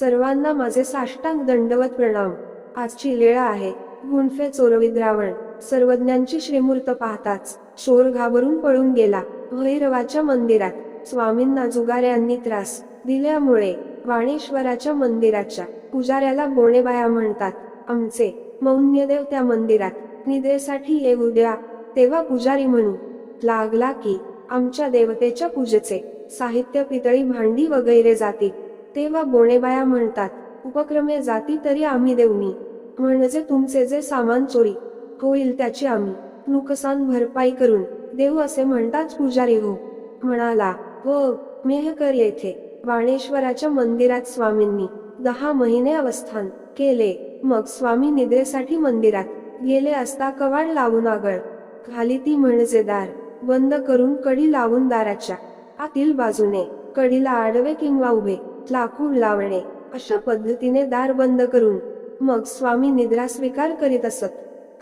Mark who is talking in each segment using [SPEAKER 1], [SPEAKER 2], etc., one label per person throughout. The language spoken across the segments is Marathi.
[SPEAKER 1] सर्वांना माझे साष्टांग दंडवत प्रणाम. आजची लेळा आहे. गुणफे चोरवीत रावण सर्वज्ञांची श्रीमूर्त पाहताच चोर घाबरून पळून गेला. भैरवाच्या मंदिरात. स्वामींना जुगाऱ्यांनी त्रास दिल्यामुळे वाणेश्वराच्या मंदिराच्या पुजाऱ्याला बोणेबाया म्हणतात. आमचे मौन्यदेव त्या मंदिरात. निद्रेसाठी येऊ द्या. तेव्हा पुजारी म्हणू लागला की आमच्या देवतेच्या पूजेचे साहित्य पितळी भांडी वगैरे जातील. तेव्हा बोणेबाया म्हणतात उपक्रमे जाती तरी आम्ही देऊनी म्हणजे तुमचे जे सामान चोरी होईल त्याची आम्ही नुकसान भरपाई करून देऊ असे म्हणताच पुजारी हो. म्हणाला हो मेहकर येथे. वाणेश्वराच्या मंदिरात स्वामींनी दहा महिने अवस्थान केले. मग स्वामी निद्रेसाठी मंदिरात गेले असता कवाड लावून आगळ. खाली ती म्हणजे दार बंद करून कडी लावून दाराच्या आतील बाजूने कडीला आडवे किंवा उभे लाकूड लावणे अशा पद्धतीने दार बंद करून मग स्वामी निद्रा स्वीकार करीत असत.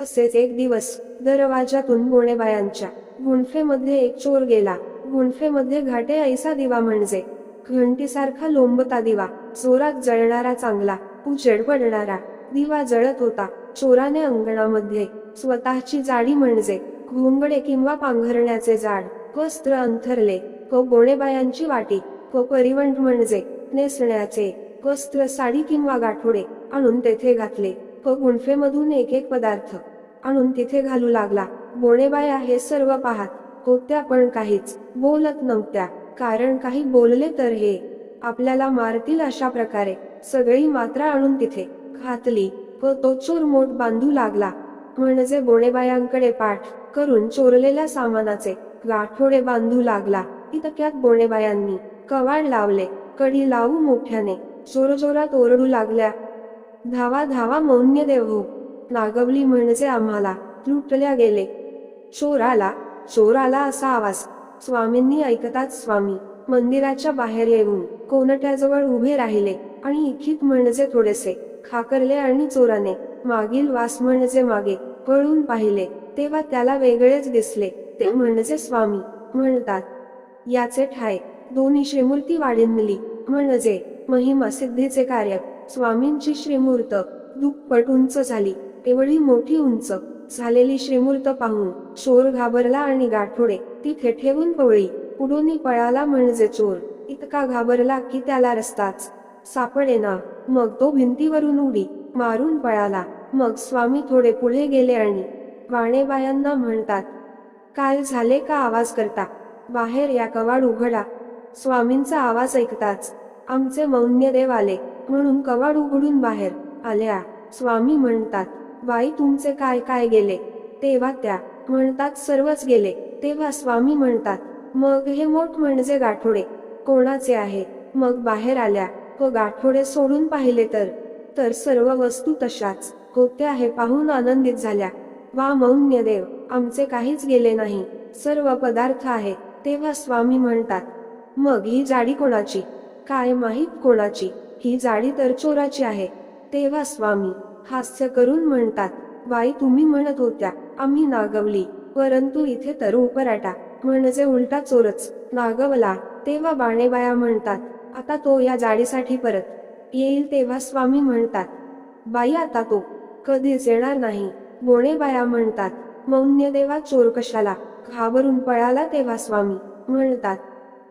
[SPEAKER 1] असेच एक दिवस दरवाजातून बोणेबायांच्या गुंफेमध्ये एक चोर गेला. गुंफेमध्ये घाटे ऐसा दिवा म्हणजे घंटीसारखा लोंबता दिवा. चोरात जळणारा चांगला उजेड पडणारा दिवा जळत होता. चोराने अंगणामध्ये स्वतःची जाडी म्हणजे घोंगडे किंवा पांघरण्याचे जाड स्त्र अंथरले. क बोणेबायांची वाटी क परिवंट म्हणजे नेसण्याचे वस्त्र साडी किंवा गाठोडे आणून तेथे घातले. व गुंफेमधून एक एक पदार्थ आणून तिथे घालू लागला. बोणेबाया हे सर्व पाहत. होत्या पण काहीच बोलत नव्हत्या. कारण काही बोलले तर हे आपल्याला मारतील अशा प्रकारे. सगळी मात्रा आणून तिथे घातली. व तो चोर मोठ बांधू लागला. म्हणजे बोणेबायांकडे पाठ करून चोरलेल्या सामानाचे गाठोडे बांधू लागला. इतक्यात बोणेबायांनी कवाड लावले. कडी लावू मोठ्याने. जोरजोरात ओरडू लागल्या. धावा धावा मौन्य देव हो नागवली म्हणजे आम्हाला. लुटल्या गेले. चोर आला चोर आला असा आवाज. स्वामींनी ऐकताच स्वामी. मंदिराच्या बाहेर येऊन कोनट्याजवळ उभे राहिले. आणि इखित म्हणजे थोडेसे. खाकरले आणि चोराने. मागील वास म्हणजे मागे. पळून पाहिले. तेव्हा त्याला वेगळेच दिसले. ते म्हणजे स्वामी. म्हणतात. याचे ठाय. दोन्ही शेमूर्ती वाढिनली म्हणजे महिमा सिद्धीचे कार्य. स्वामींची श्रीमूर्त. दुप्पट उंच झाली. एवढी मोठी उंच. झालेली श्रीमूर्त पाहून चोर घाबरला आणि गाठोडे. तिथे ठेवून पवळी. उडून पळाला म्हणजे चोर. इतका घाबरला की त्याला रस्ताच. सापडेना मग तो भिंतीवरून उडी. मारून पळाला. मग स्वामी थोडे पुढे गेले आणि वाणेबायांना म्हणतात काय झाले का आवाज करता? बाहेर या कवाड उघडा. स्वामींचा आवाज ऐकताच आमचे मौन्यदेव आले म्हणून कवाड उघडून बाहेर आल्या स्वामी म्हणतात बाई तुमचे काय काय गेले? तेव्हा त्या म्हणतात सर्वच गेले. तेव्हा स्वामी म्हणतात मग हे मोठ म्हणजे गाठोडे कोणाचे आहे? मग बाहेर आल्या व गाठोडे सोडून पाहिले तर तर सर्व वस्तू तशाच होत्या हे पाहून आनंदित झाल्या. वा मौन्यदेव आमचे काहीच गेले नाही. सर्व पदार्थ आहे. तेव्हा स्वामी म्हणतात मग ही जाडी कोणाची? काय माहीत कोणाची? ही जाडी तर चोराची आहे. तेव्हा स्वामी हास्य करून म्हणतात बाई तुम्ही म्हणत होत्या आम्ही नागवली परंतु इथे तर उपराटा म्हणजे उलटा चोरच नागवला. तेव्हा बाणेबाया म्हणतात आता तो या जाडीसाठी परत येईल. तेव्हा स्वामी म्हणतात बाई आता तो कधीच येणार नाही. बोणेबाया म्हणतात मौन्यदेवा चोर कशाला? घाबरून पळाला तेव्हा स्वामी. म्हणतात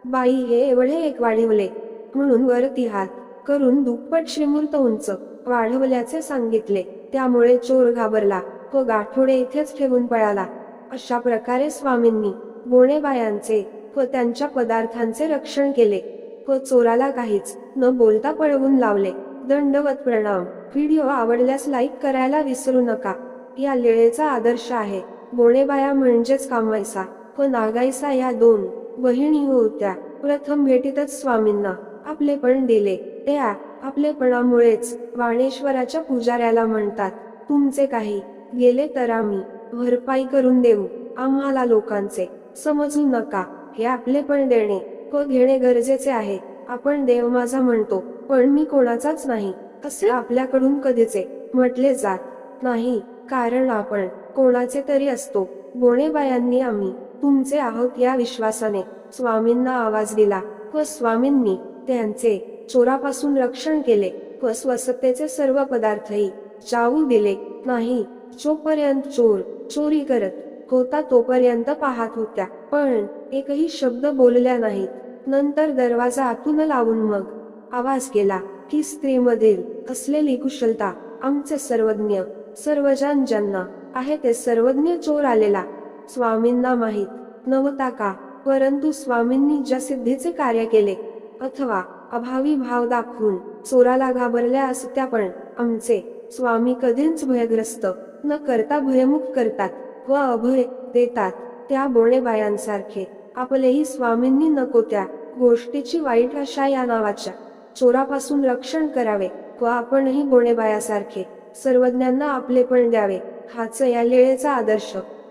[SPEAKER 1] बाई हे एवढे एक वाढवले. म्हणून वरती हात करून दुप्पट श्रीमंत उंच वाढवल्याचे सांगितले. त्यामुळे चोर घाबरला. व गाठोडे इथेच ठेवून पळाला. अशा प्रकारे स्वामींनी बोणेबायांचे व त्यांच्या पदार्थांचे रक्षण केले. व चोराला काहीच न बोलता पळवून लावले. दंडवत प्रणाम. व्हिडिओ आवडल्यास लाईक करायला विसरू नका. या लेळेचा आदर्श आहे. बोणेबाया म्हणजेच कामायसा व नागायसा या दोन बहिणी होत्या. प्रथम भेटीतच स्वामींना आपले पण दिले. त्या आपलेपणामुळेच वाणेश्वराच्या पुजाऱ्याला म्हणतात तुमचे काही गेले तर आम्ही भरपाई करून देऊ आम्हाला लोकांचे. समजू नका हे आपले पण देणे व घेणे गरजेचे आहे. आपण देव माझा म्हणतो पण मी कोणाचाच नाही. असे आपल्याकडून कधीचे म्हटले जात नाही. कारण आपण कोणाचे तरी असतो. बोणेबायांनी आम्ही तुमचे आहोत या विश्वासाने. स्वामींना आवाज दिला. व स्वामींनी त्यांचे चोरापासून रक्षण केले. व स्वसत्तेचे सर्व पदार्थही जाऊ दिले. नाही जोपर्यंत चोर चोरी करत होता तोपर्यंत पाहत होत्या. पण एकही शब्द बोलल्या नाहीत. नंतर दरवाजा आतून लावून मग आवाज केला की स्त्रीमधील असलेली कुशलता आमचे सर्वज्ञ सर्वजन ज्यांना आहे ते सर्वज्ञ चोर आलेला स्वामींना माहीत नव्हता का? परंतु स्वामींनी ज्या सिद्धीचे कार्य केले अथवा अभावी भाव दाखवून चोराला घाबरल्या असत्या पण आमचे स्वामी कधीच भयग्रस्त न करता भयमुख करतात व अभय देतात त्या बोणेबायांसारखे आपलेही स्वामींनी नको त्या गोष्टीची वाईट आशा या नावाच्या चोरापासून रक्षण करावे व आपणही बोणेबायासारखे सर्वज्ञांना आपले पण द्यावे हाच या लेळेचा आदर्श.